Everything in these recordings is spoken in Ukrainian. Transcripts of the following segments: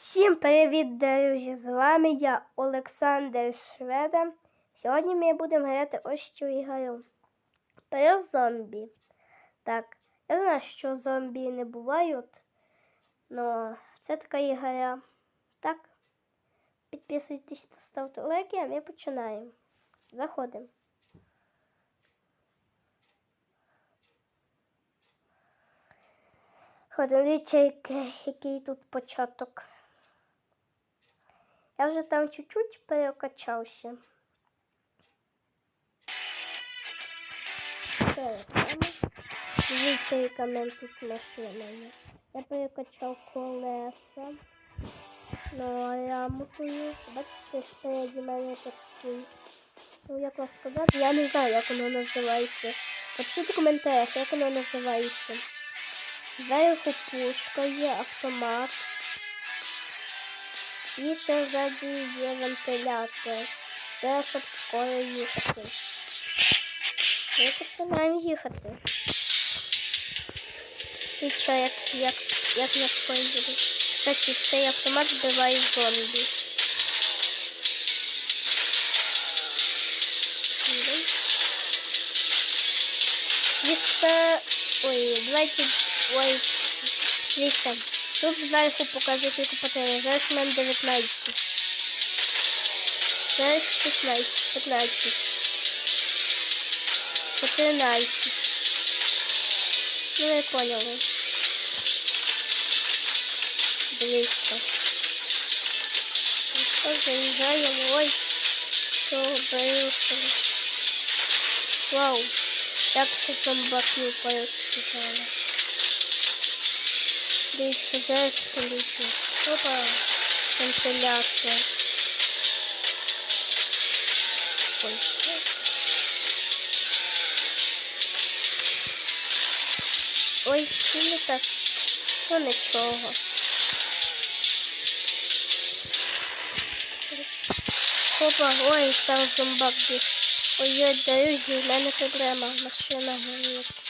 Всім привіт, друзі! З вами я, Олександр Шведа. Сьогодні ми будемо грати ось цю ігру про зомбі. Так, я знаю, що зомбі не бувають, але це така ігра. Так, підписуйтесь та ставте лайки, а ми починаємо. Заходимо. Ходимо, який тут початок. Я вже там чуть-чуть перекачався. Дивіться, яка мене тут машина. Я перекачав колеса. Ну, я мутую. Бачите, спереді мене такий. Ну, як вам сказати, я не знаю, як воно називається. Напишіть в коментарях, як воно називається. Зверху пушка є, автомат. І ще ззаді є вентилятор. Це щоб скоро їхати. Ми починаємо їхати. І що, як, як, як я скоро їду? Кстати, цей автомат збиває зомбі. Їдемо. 200... Ой, 20... Ой, дивіться. Тут зверху показує патерів. Зараз в мене 19. Зараз 16, 15. 14. Ну, ви поняли. Дивіться. Ось заїжджаємо. Ой, що боюся. Вау. Як зомбаків порозкидали. Дивіться, зараз полічу. Опа, вентилятор. Ой. Ой, не так? Ну нічого. Опа, ой, там зомбак біг. Ой-ой, дорозі, в мене проблема. Машина горить.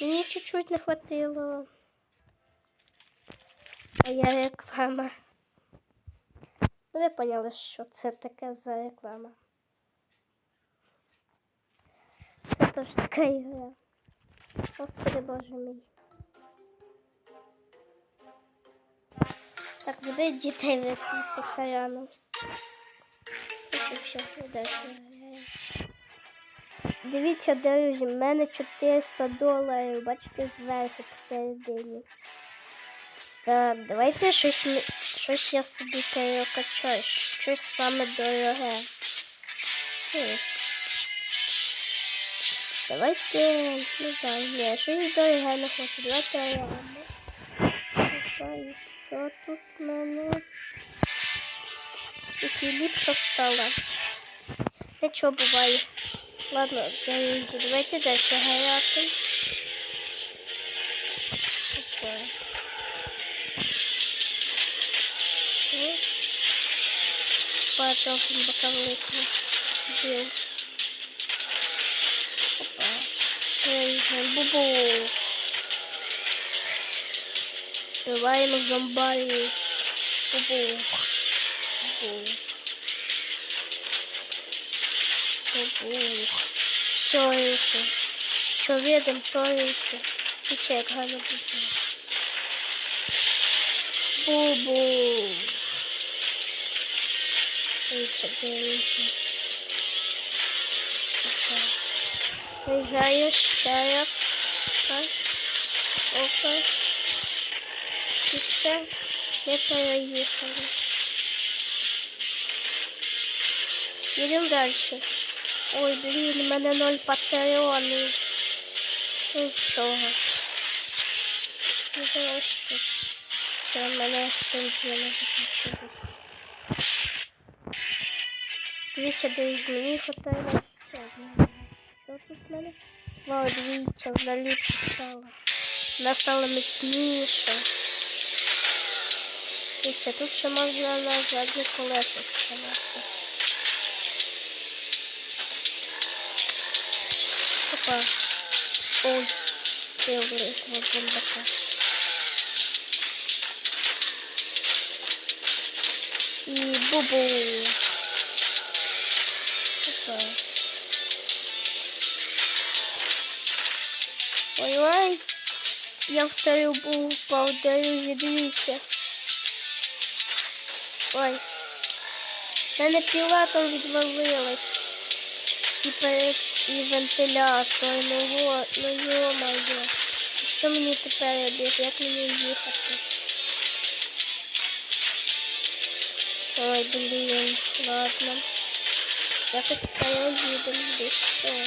Мені чуть-чуть не хватило. А я реклама. Ви поняли, що це таке за реклама. Це теж така ігра. Господи боже мій. Так, заберіть дітей від покаяну. Все, все, граємо. Дивіться, друзі, в мене 400 доларів, бачите, зверху посередині. Так, давайте щось, щось я собі перекачаю, щось саме дороге. Давайте, не знаю, ні, щось дороге не хочу. Давайте. Опа, і що тут в мене? Тільки ліпше стало. Нічого буває. Ладно, друзі, давайте далі грати. Опа. Ну. Потом бока великого збив. Опа. Приїжджаємо. Бубу. Збиваємо зомбарів. Бубу. Бубу. Бубу. Все это. Что видим, то это. И чек, гарно бубу. Опа. Приїжджаю ще раз. Так. Опа. І все. Ми переїхали. Їдемо далі. Ой, блін, у мене ноль патронів. Ну нічого. Ну залиште. Все, в мене бензина закінчилась. Дивіться, десь мені одного. Що тут в мене? Вау, дивіться, вона ліпше стала. Вона стала. Дивіться, тут ще можна на задні колеса вставати. Опа. Ой, білого зомбака. І бубу. Опа. Ой-ой. Я в трубу упав, друзі, дивіться. Ой. В мене піла там відвалилась. І, перед, і вентилятор, ну во, ну йо-моє. Що мені тепер робити? Як мені їхати? Ой, блін, ладно. Якось переїдемо десь того.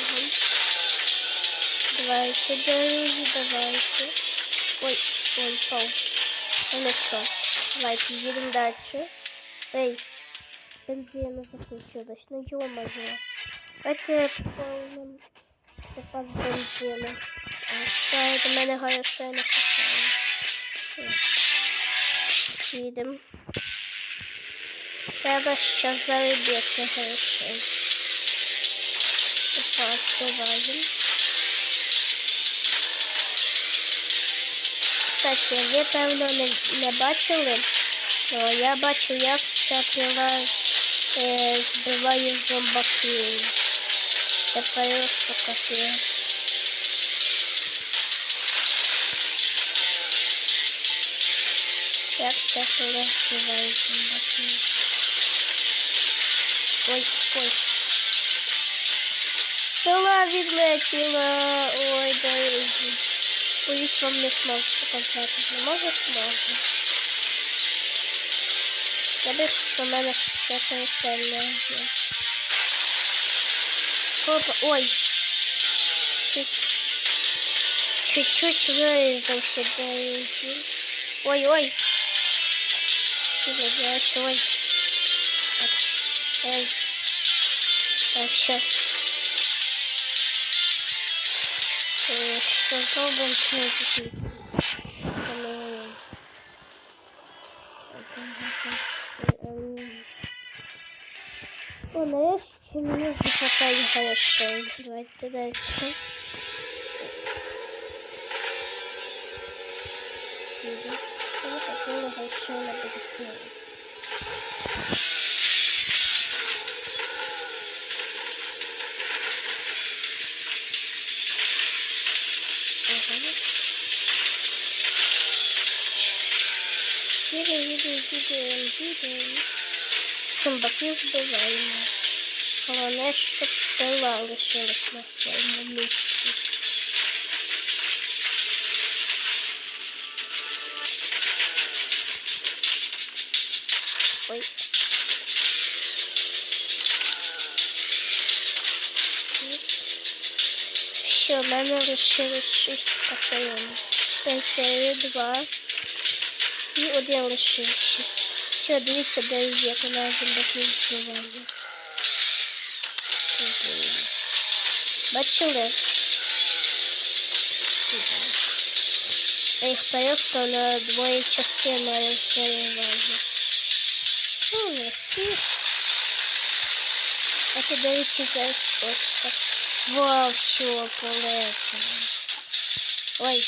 Давайте, друзі, давайте. Ой, ой, пау. Ну нічого. Давайте, їдемо далі. Ей, бензину закінчилось. Ну ё-моё. Давайте повним запас бензину. До мене хорошо не хватає. Їдемо. Треба ще заробити грошей. Опа, збиваємо. Кстати, ви, певно, не, не бачили, але я бачу, як ця пила е, збиває зомбаків. Це просто капець. Як ця пила збиває зомбаків. Ой, ой. Пила відлетіла. Ой, дорозі. Боюсь, вам не зможу показати. Не може зможу. Десь що в мене ще перепельне є. Опа, ой. Чуть. Чуть-чуть вирізався дорозі. Ой, ой. Ой, ой. Так. Ей. А все. Е, Що зробимо чи не закінчимо? Нарешті мені вистачає грошей. Давайте далі. Я хотіла грошей на. Ага. Їду, їду, їду, їду. Зомбаків збиваємо. Головне, щоб пила лишилась на своєму місці. Ой. Все, в мене лишилось 6 патронів. П'ятери, два. І один лишився. Все, дивіться, де є, коли зомбаків збиває. Бачили? Я їх просто на двоє частин розриваю. Ну, не всі. А ти дивишся зараз просто. Вау, все, полетіло. Ой.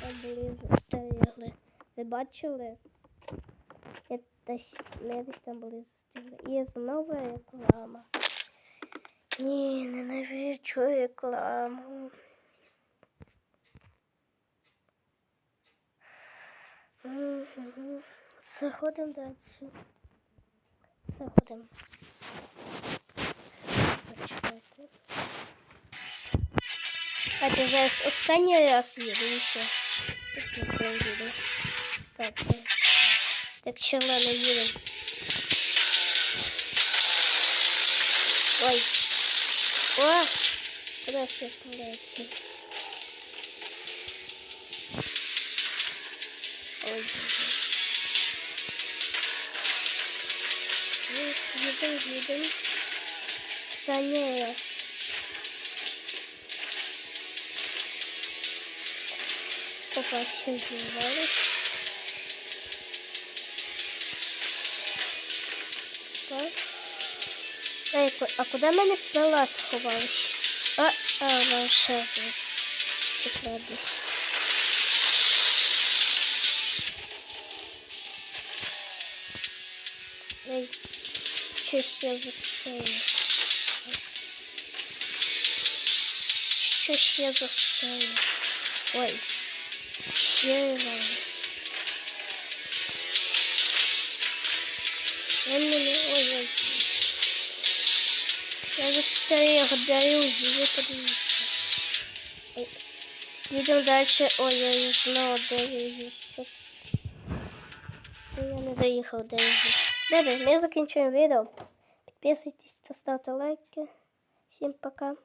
Там були застерігли. Ви бачили? Я десь, ми десь там були застерігли. І знову реклама. Ні, ненавиджу рекламу. Мгм. Заходимо далі. Заходимо. Почекайте. А ти зараз останній раз їду і все. Тут нічого не їду. Так, ось. так ще ладно їдемо. Ой. О! Куда все полетели? Ой, боже. Ну, Едем, едем. Останній раз. Опа, все зірвалось. Так. Ей, ку- а куди в мене пила сховалась? А, а, ще секрет десь. Ой, щось я застою. Щось я застою. Ой, сіра. Ой, мене, ой, ой. Я застою, гордаюсь, ви подивіться. Ой. дальше далі. я не знал дивіться. Я не доехал до його. Добре, мы закінчуємо видео. Подписывайтесь, ставьте лайки. Всем пока.